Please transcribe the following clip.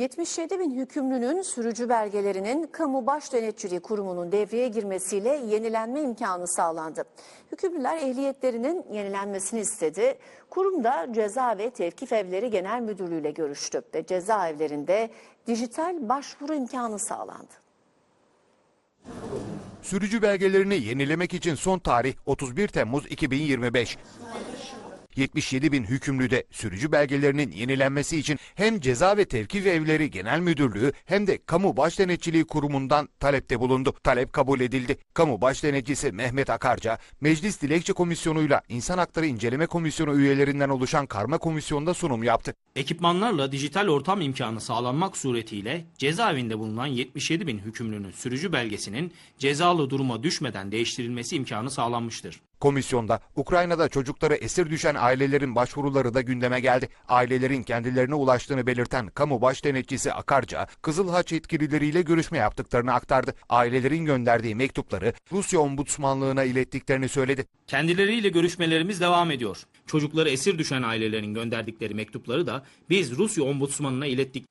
77 bin hükümlünün sürücü belgelerinin Kamu Baş Denetçiliği Kurumu'nun devreye girmesiyle yenilenme imkanı sağlandı. Hükümlüler ehliyetlerinin yenilenmesini istedi. Kurumda Ceza ve Tevkif Evleri Genel Müdürlüğü ile görüştü ve cezaevlerinde dijital başvuru imkanı sağlandı. Sürücü belgelerini yenilemek için son tarih 31 Temmuz 2025. 77 bin hükümlü de sürücü belgelerinin yenilenmesi için hem Ceza ve Tevkif Evleri Genel Müdürlüğü hem de Kamu Başdenetçiliği Kurumu'ndan talepte bulundu. Talep kabul edildi. Kamu Başdenetçisi Mehmet Akarca, Meclis Dilekçe Komisyonu'yla İnsan Hakları İnceleme Komisyonu üyelerinden oluşan karma komisyonda sunum yaptı. Ekipmanlarla dijital ortam imkanı sağlanmak suretiyle cezaevinde bulunan 77 bin hükümlünün sürücü belgesinin cezalı duruma düşmeden değiştirilmesi imkanı sağlanmıştır. Komisyonda Ukrayna'da çocukları esir düşen ailelerin başvuruları da gündeme geldi. Ailelerin kendilerine ulaştığını belirten kamu baş denetçisi Akarca, Kızıl Haç yetkilileriyle görüşme yaptıklarını aktardı. Ailelerin gönderdiği mektupları Rusya Ombudsmanlığına ilettiklerini söyledi. Kendileriyle görüşmelerimiz devam ediyor. Çocukları esir düşen ailelerin gönderdikleri mektupları da biz Rusya Ombudsmanına ilettik.